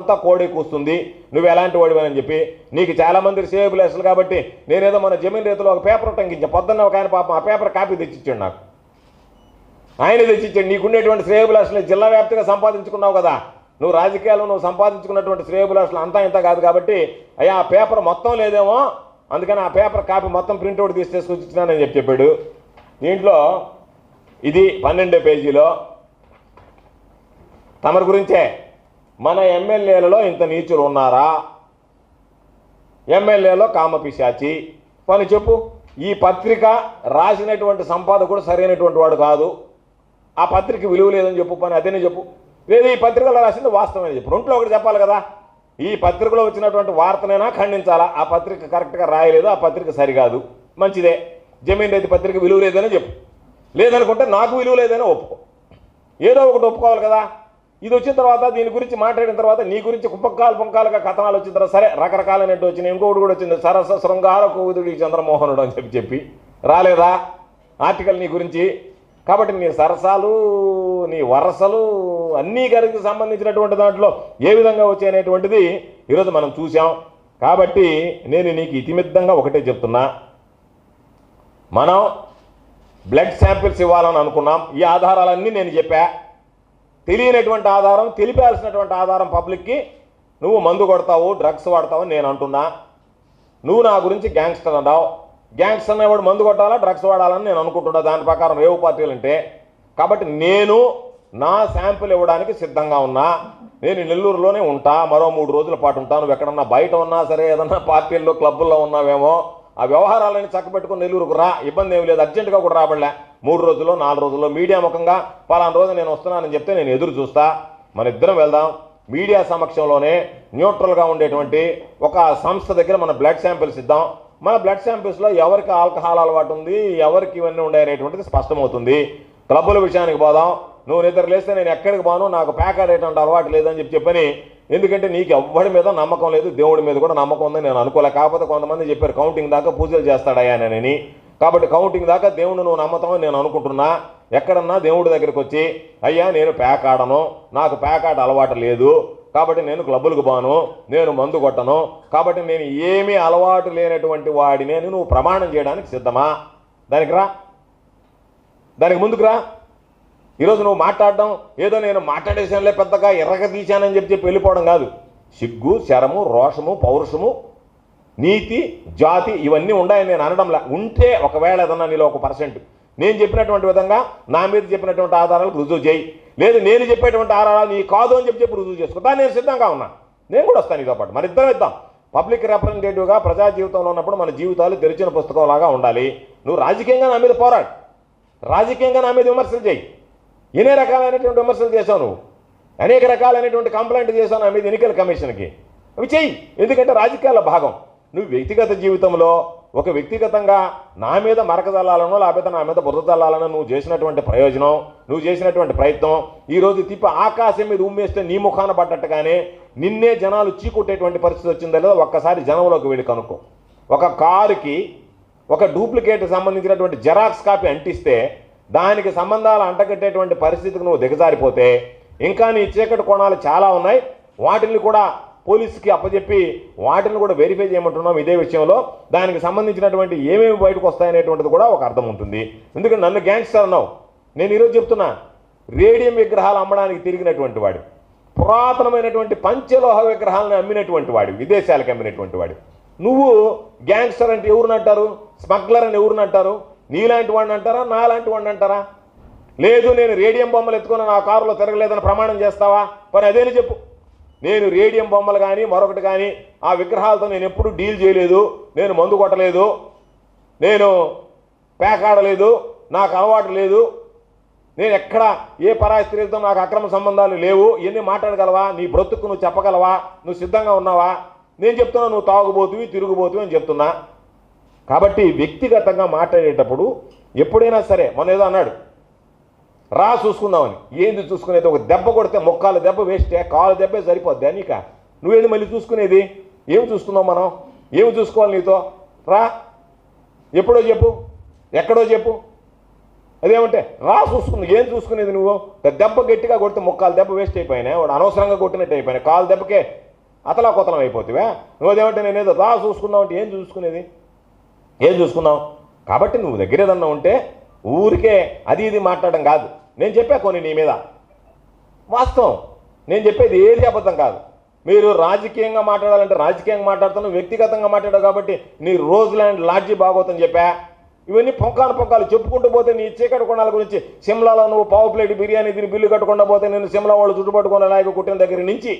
అంతా కోడి కూస్తుంది. నువ్వు ఎలాంటి వాడివని చెప్పి నీకు చాలా మంది సేబులు అసలు కాబట్టి నేనేదో మన జమీన్ రైతులో ఒక పేపర్ ఉటంకించా పొద్దున్న ఒక ఆయన పాపం ఆ పేపర్ కాపీ తెచ్చిచ్చాడు నాకు. ఆయన తెచ్చిచ్చాడు. నీకుండేటువంటి అసలు జిల్లా వ్యాప్తిగా సంపాదించుకున్నావు కదా. నువ్వు రాజకీయాల్లో నువ్వు సంపాదించుకున్నటువంటి శ్రేయబులాషులు అంతా ఇంత కాదు కాబట్టి అయ్యా ఆ పేపర్ మొత్తం లేదేమో అందుకని ఆ పేపర్ కాపీ మొత్తం ప్రింట్అవుట్ తీసి తీసుకొచ్చి ఇచ్చినానని చెప్పి చెప్పాడు. దీంట్లో ఇది పన్నెండో పేజీలో. తమరి గురించే. మన ఎమ్మెల్యేలలో ఇంత నీచులు ఉన్నారా? ఎమ్మెల్యేలో కామపిశాచి పని చెప్పు ఈ పత్రిక రాసినటువంటి సంపాదకుడు సరైనటువంటి వాడు కాదు. ఆ పత్రిక విలువ లేదని చెప్పు పని అదేనే చెప్పు. లేదు ఈ పత్రికలో రాసింది వాస్తవమే చెప్పు. రెంట్లో ఒకటి చెప్పాలి కదా. ఈ పత్రికలో వచ్చినటువంటి వార్తనైనా ఖండించాలా? ఆ పత్రిక కరెక్ట్గా రాయలేదు ఆ పత్రిక సరికాదు. మంచిదే. జమీన్ రైతు పత్రిక విలువ లేదని చెప్పు. లేదనుకుంటే నాకు విలువ లేదని ఒప్పుకో. ఏదో ఒకటి ఒప్పుకోవాలి కదా. ఇది వచ్చిన తర్వాత దీని గురించి మాట్లాడిన తర్వాత నీ గురించి కుప్పకాలు పొంకాలుగా కథనాలు వచ్చిన తర్వాత సరే రకరకాలైనట్టు వచ్చినాయి. ఇంకొకటి కూడా వచ్చింది. సరస శృంగార కోవిదుడి చంద్రమోహనుడు అని చెప్పి చెప్పి. రాలేదా? ఆర్టికల్ నీ గురించి. కాబట్టి నీ సరసాలు నీ వరసలు అన్నీ గారికి సంబంధించినటువంటి దాంట్లో ఏ విధంగా వచ్చాయనేటువంటిది ఈరోజు మనం చూసాం కాబట్టి నేను నీకు ఇతిమిద్దంగా ఒకటే చెప్తున్నా. మనం బ్లడ్ శాంపిల్స్ ఇవ్వాలని అనుకున్నాం. ఈ ఆధారాలన్నీ నేను చెప్పా. తెలియనటువంటి ఆధారం తెలిపాల్సినటువంటి ఆధారం పబ్లిక్కి నువ్వు మందు కొడతావు డ్రగ్స్ వాడతావు అని నేను అంటున్నా. నువ్వు నా గురించి గ్యాంగ్స్టర్ అన్నావు. గ్యాంగ్స్టర్ అనేవాడు మందు కొట్టాలా డ్రగ్స్ వాడాలని నేను అనుకుంటున్నా. దాని ప్రకారం రేవు పార్టీలు అంటే కాబట్టి నేను నా శాంపుల్ ఇవ్వడానికి సిద్ధంగా ఉన్నా. నేను నెల్లూరులోనే ఉంటా మరో మూడు రోజుల పాటు ఉంటాను నువ్వు ఎక్కడన్నా బయట ఉన్నా సరే ఏదన్నా పార్టీల్లో క్లబ్బుల్లో ఉన్నావేమో ఆ వ్యవహారాలని చక్కబెట్టుకుని నెల్లూరుకు రా. ఇబ్బంది ఏమి లేదు అర్జెంటుగా కూడా రాబడలే. మూడు రోజుల్లో నాలుగు రోజుల్లో మీడియా ముఖంగా పలానా రోజు నేను వస్తున్నానని చెప్తే నేను ఎదురు చూస్తా. మన ఇద్దరం వెళ్దాం. మీడియా సమక్షంలోనే న్యూట్రల్గా ఉండేటువంటి ఒక సంస్థ దగ్గర మన బ్లడ్ శాంపిల్స్ ఇద్దాం. మన బ్లడ్ శాంపిల్స్లో ఎవరికి ఆల్కహాల్ అలవాటు ఉంది ఎవరికి ఇవన్నీ ఉన్నాయనేటువంటిది స్పష్టమవుతుంది. క్లబ్బుల విషయానికి పోదాం. నువ్వు నిద్ర లేస్తే నేను ఎక్కడికి పోను నాకు ప్యాక్ ఆడేటువంటి అలవాటు లేదని చెప్పి చెప్పని ఎందుకంటే నీకు ఎవ్వడి మీద నమ్మకం లేదు దేవుడి మీద కూడా నమ్మకం ఉందని నేను అనుకోలే. కాకపోతే కొంతమంది చెప్పారు కౌంటింగ్ దాకా పూజలు చేస్తాడయ్యానని కాబట్టి కౌంటింగ్ దాకా దేవుడు నువ్వు నమ్మతామని నేను అనుకుంటున్నా. ఎక్కడన్నా దేవుడి దగ్గరికి వచ్చి అయ్యా నేను పేకాడను నాకు ప్యాక్ అలవాటు లేదు. కాబట్టి నేను క్లబ్బులకు బాను నేను మందు కొట్టను. కాబట్టి నేను ఏమీ అలవాటు లేనటువంటి వాడిని అని నువ్వు ప్రమాణం చేయడానికి సిద్ధమా? దానికి రా. దానికి ముందుకు రా. ఈరోజు నువ్వు మాట్లాడడం ఏదో నేను మాట్లాడేసానులే పెద్దగా ఎర్రగ తీశానని చెప్పి చెప్పి వెళ్ళిపోవడం కాదు. సిగ్గు శరము రోషము పౌరుషము నీతి జాతి ఇవన్నీ ఉన్నాయని నేను అనడంలా. ఉంటే ఒకవేళ ఏదన్నా నీలో ఒక పర్సెంట్. నేను చెప్పినటువంటి విధంగా నా మీద చెప్పినటువంటి ఆధారాలకు రుజువు చేయి. లేదు నేను చెప్పేటువంటి ఆధారాలు నీ కాదు అని చెప్పి చెప్పి రుజువు చేసుకో. దాన్ని నేను సిద్ధంగా ఉన్నా. నేను కూడా వస్తాను నీతో పాటు. మరి ఇద్దరం ఇద్దాం. పబ్లిక్ రిప్రజెంటేటివ్గా ప్రజా జీవితంలో ఉన్నప్పుడు మన జీవితాలు తెరిచిన పుస్తకం లాగా ఉండాలి. నువ్వు రాజకీయంగా నా మీద పోరాడు. రాజకీయంగా నా మీద విమర్శలు చేయి. ఎన్ని రకాలైనటువంటి విమర్శలు చేశావు నువ్వు? అనేక రకాలైనటువంటి కంప్లైంట్ చేశావు నా మీద ఎన్నికల కమిషన్కి. అవి చెయ్యి. ఎందుకంటే రాజకీయాల భాగం. నువ్వు వ్యక్తిగత జీవితంలో ఒక వ్యక్తిగతంగా నా మీద మరక చల్లాలనో లేకపోతే నా మీద బురద చల్లాలనో నువ్వు చేసినటువంటి ప్రయోజనం నువ్వు చేసినటువంటి ప్రయత్నం ఈరోజు తిప్పి ఆకాశం మీద ఉమ్మేస్తే నీ ముఖాన పడ్డట్టుగానే నిన్నే జనాలు చీకొట్టేటువంటి పరిస్థితి వచ్చిందా లేదా ఒక్కసారి జనంలోకి వెళ్ళి కనుక్కో. ఒక కారుకి ఒక డూప్లికేట్ సంబంధించినటువంటి జెరాక్స్ కాపీ అంటిస్తే దానికి సంబంధాలు అంటగట్టేటువంటి పరిస్థితికి నువ్వు దిగజారిపోతే ఇంకా నీ చీకటి కోణాలు చాలా ఉన్నాయి వాటిని కూడా పోలీసుకి అప్పచెప్పి వాటిని కూడా వెరిఫై చేయమంటున్నాం ఇదే విషయంలో. దానికి సంబంధించినటువంటి ఏమేమి బయటకు వస్తాయనేటువంటిది కూడా ఒక అర్థం ఉంటుంది. ఎందుకంటే నన్ను గ్యాంగ్స్టర్ అన్నావు. నేను ఈరోజు చెప్తున్నా రేడియం విగ్రహాలు అమ్మడానికి తిరిగినటువంటి వాడు పురాతనమైనటువంటి పంచలోహ విగ్రహాలను అమ్మినటువంటి వాడు విదేశాలకు అమ్మినటువంటి వాడు. నువ్వు గ్యాంగ్స్టర్ అంటే ఎవరిని అంటారు? స్మగ్లర్ అని ఎవరిని అంటారు? నీలాంటి వాడిని అంటారా? నాలాంటి వాడిని అంటారా? లేదు నేను రేడియం బొమ్మలు ఎత్తుకుని నా కారులో తిరగలేదని ప్రమాణం చేస్తావా? మరి అదేని చెప్పు. నేను రేడియం బొమ్మలు కానీ మరొకటి కానీ ఆ విగ్రహాలతో నేను ఎప్పుడు డీల్ చేయలేదు. నేను మందు కొట్టలేదు. నేను పేకాడలేదు. నాకు అలవాటు లేదు. నేను ఎక్కడ ఏ పరాయి స్త్రీలతో నాకు అక్రమ సంబంధాలు లేవు. ఇవన్నీ మాట్లాడగలవా? నీ బ్రతుకు నువ్వు చెప్పగలవా? నువ్వు సిద్ధంగా ఉన్నావా? నేను చెప్తున్నా నువ్వు తాగుబోతువి తిరుగుబోతువి అని చెప్తున్నా. కాబట్టి వ్యక్తిగతంగా మాట్లాడేటప్పుడు ఎప్పుడైనా సరే మన ఏదో అన్నాడు రా చూసుకుందామని. ఏంది చూసుకునేది? ఒక దెబ్బ కొడితే మొక్కాలు దెబ్బ వేస్తే కాలు దెబ్బే సరిపోద్ది నీక నువ్వేది మళ్ళీ చూసుకునేది? ఏం చూసుకుందాం మనం? ఏమి చూసుకోవాలి నీతో? రా. ఎప్పుడో చెప్పు. ఎక్కడో చెప్పు. అదేమంటే రా చూసుకుంది. ఏం చూసుకునేది నువ్వు? దెబ్బ గట్టిగా కొడితే ముక్కాలు దెబ్బ వేస్ట్ అయిపోయినాయి వాడు అనవసరంగా కొట్టినట్టు అయిపోయినాయి కాలు దెబ్బకే అతలా కొతలం అయిపోతావా? నువ్వు అదేమంటే నేనేదో రా చూసుకుందాం అంటే ఏం చూసుకునేది? ఏం చూసుకున్నావు కాబట్టి నువ్వు దగ్గర ఏదన్నా ఉంటే ఊరికే అది ఇది మాట్లాడడం కాదు. నేను చెప్పా కొన్ని నీ మీద. వాస్తవం. నేను చెప్పేది ఏది అబద్ధం కాదు. మీరు రాజకీయంగా మాట్లాడాలంటే రాజకీయంగా మాట్లాడుతున్నావు వ్యక్తిగతంగా మాట్లాడావు కాబట్టి నీ రోజులాండ్ ల్యాండ్ లాడ్జీ బాగోతుందని చెప్పా. ఇవన్నీ పొంకాలు పొంకాలు చెప్పుకుంటూ పోతే నీ చీకటి కొనాల గురించి సిమ్లాలో నువ్వు పావు ప్లేట్ బిర్యానీ తిని బిల్లు కట్టకుండా పోతే నేను సిమ్లా వాళ్ళు చుట్టుపట్టుకున్న నాయకు కుట్టిన దగ్గర నుంచి